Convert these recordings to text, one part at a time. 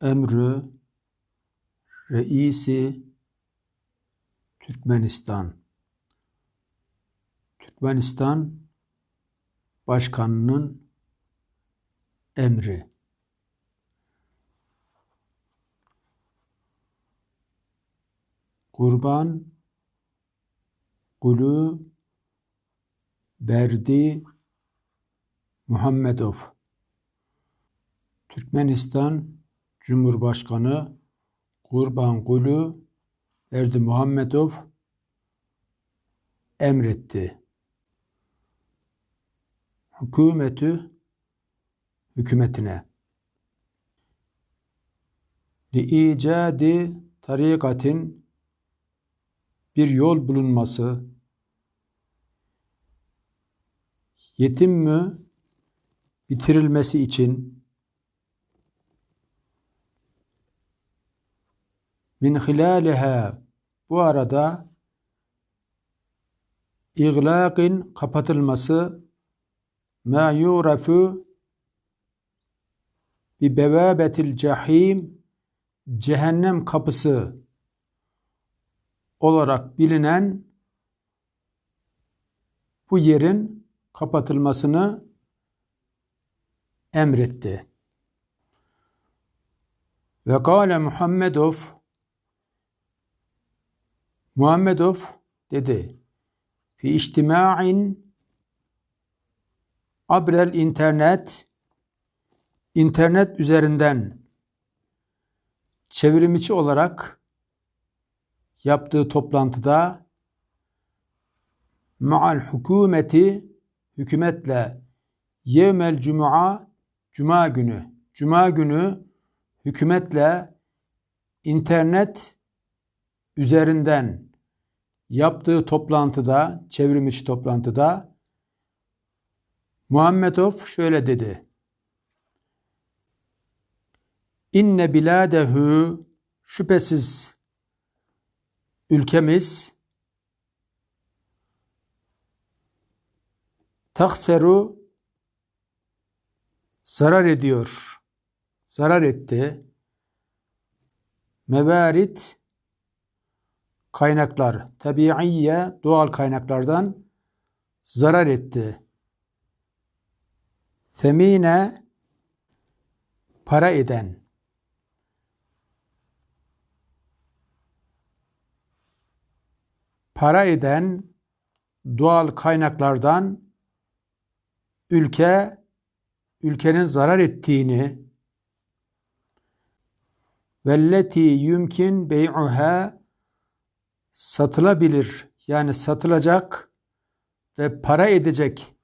emrü reisi Türkmenistan. Türkmenistan Başkanının emri. Kurban Gulu Berdi Muhammedov. Türkmenistan Cumhurbaşkanı Gulu Berdi Muhammedov emretti. Hükümeti hükümetine liicadi tarikatin bir yol bulunması yetim mi bitirilmesi için min hilaliha bu arada iglaqin kapatılması ma yurafu bi bevabetil cahim cehennem kapısı olarak bilinen bu yerin kapatılmasını emretti. Ve kâle Muhammedov Muhammedov dedi fi içtima'in abrel internet internet üzerinden çevrimiçi olarak yaptığı toplantıda ma'al hükümeti hükümetle yevmel cuma cuma günü cuma günü hükümetle internet üzerinden yaptığı toplantıda çevrimiçi toplantıda Muhammedov şöyle dedi. İnne biladehu şüphesiz ülkemiz takseru zarar ediyor. Zarar etti. Mevarit kaynaklar, tabiiye doğal kaynaklardan zarar etti. Femine para eden para eden doğal kaynaklardan ülke ülkenin zarar ettiğini velleti yumkin bey'uha satılabilir yani satılacak ve para edecek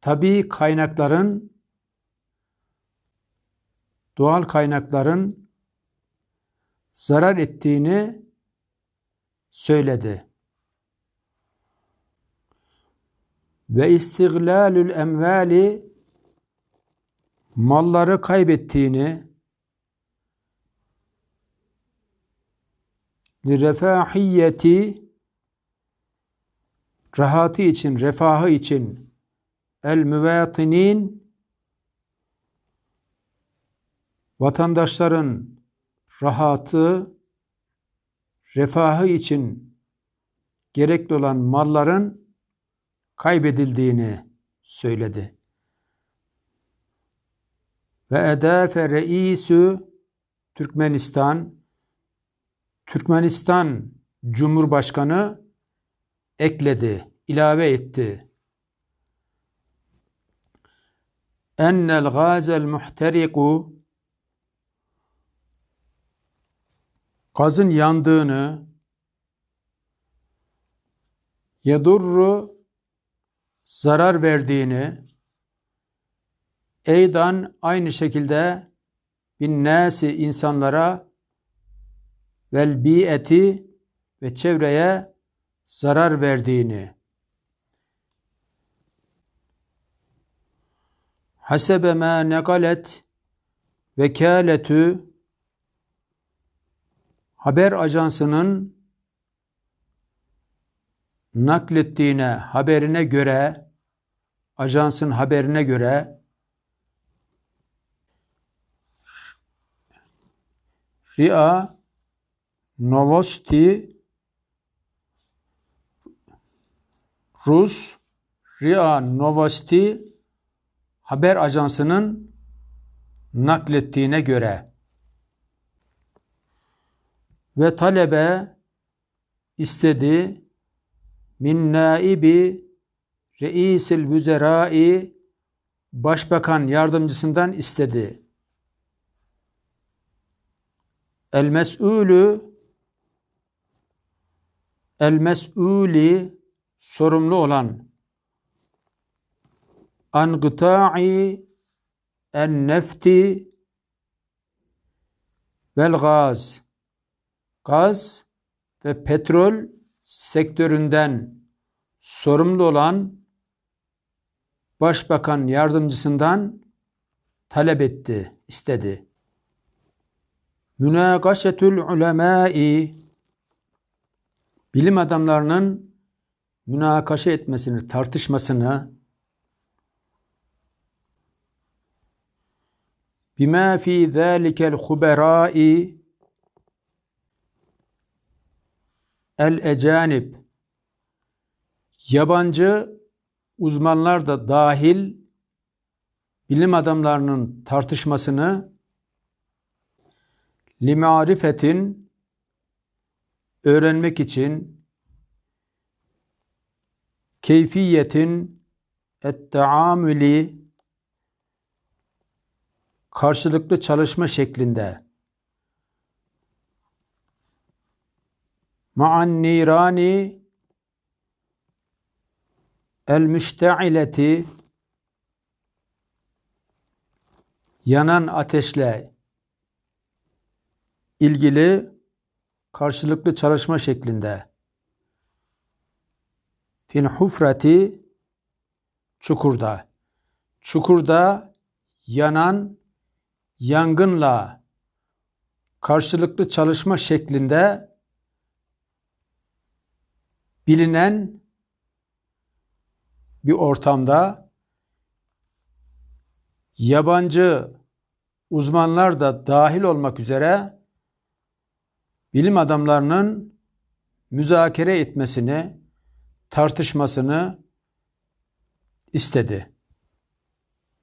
tabi kaynakların doğal kaynakların zarar ettiğini söyledi. Ve istiglalül emvali malları kaybettiğini lirefahiyeti rahatı için, refahı için el müvatinin vatandaşların rahatı, refahı için gerekli olan malların kaybedildiğini söyledi. Ve edafe reisü Türkmenistan Türkmenistan Cumhurbaşkanı ekledi, ilave etti. Ennel gazel muhteriku gazın yandığını yedurru zarar verdiğini eydan aynı şekilde bin nasi insanlara vel bi'eti ve çevreye zarar verdiğini. Hasebe ma nekalet vekaletü haber ajansının naklettiğine haberine göre ajansın haberine göre Ria Novosti Rus Ria Novosti haber ajansının naklettiğine göre ve talebe istedi min naibi reisil vüzerai başbakan yardımcısından istedi. El mes'ulü el mes'uli sorumlu olan an gıta'i en nefti vel gaz gaz ve petrol sektöründen sorumlu olan başbakan yardımcısından talep etti, istedi. Münakaşetül ulemâi bilim adamlarının münakaşa etmesini, tartışmasını bima fi zâlikel huberâi el ecanib yabancı uzmanlar da dahil bilim adamlarının tartışmasını limarifetin öğrenmek için keyfiyetin et-taamüli karşılıklı çalışma şeklinde. Ma'an nirani el müşteileti yanan ateşle ilgili karşılıklı çalışma şeklinde. Fil hufrati çukurda. Çukurda yanan yangınla karşılıklı çalışma şeklinde bilinen bir ortamda yabancı uzmanlar da dahil olmak üzere bilim adamlarının müzakere etmesini, tartışmasını istedi.